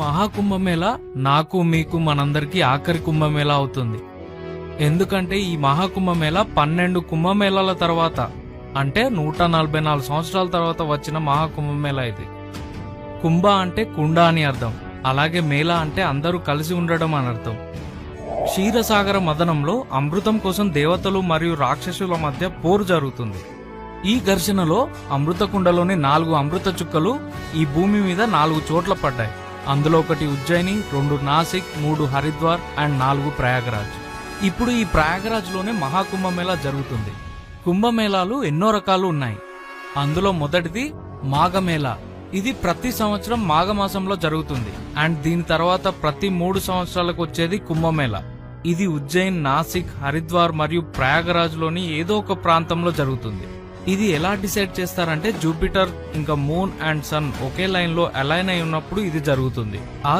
మహాకుంభమేళ నాకు మీకు మనందరికీ ఆఖరి కుంభమేళ అవుతుంది. ఎందుకంటే ఈ మహాకుంభమేళ పన్నెండు కుంభమేళాల తర్వాత అంటే నూట నలభై నాలుగు సంవత్సరాల తర్వాత వచ్చిన మహాకుంభమేళ ఇది. కుంభ అంటే కుండ అని అర్థం. అలాగే మేళ అంటే అందరూ కలిసి ఉండడం అని అర్థం. క్షీరసాగర మదనంలో అమృతం కోసం దేవతలు మరియు రాక్షసుల మధ్య పోరు జరుగుతుంది. ఈ ఘర్షణలో అమృత కుండలోని నాలుగు అమృత చుక్కలు ఈ భూమి మీద నాలుగు చోట్ల పడ్డాయి. అందులో ఒకటి ఉజ్జయిని రెండు నాసిక్ మూడు హరిద్వార్ అండ్ నాలుగు ప్రయాగరాజ్. ఇప్పుడు ఈ ప్రయాగరాజ్లోనే మహాకుంభమేళా జరుగుతుంది. కుంభమేళాలు ఎన్నో రకాలు ఉన్నాయి. అందులో మొదటిది మాఘమేళ. ఇది ప్రతి సంవత్సరం మాఘమాసంలో జరుగుతుంది. అండ్ దీని తర్వాత ప్రతి మూడు సంవత్సరాలకు వచ్చేది కుంభమేళ. ఇది ఉజ్జయిన్ నాసిక్ హరిద్వార్ మరియు ప్రయాగరాజ్లోని ఏదో ఒక ప్రాంతంలో జరుగుతుంది. ఇది ఎలా డిసైడ్ చేస్తారంటే జూపిటర్ ఇంకా మూన్ అండ్ సన్ ఒకే లైన్లో అలైన్ అయి ఉన్నప్పుడు ఇది జరుగుతుంది. ఆ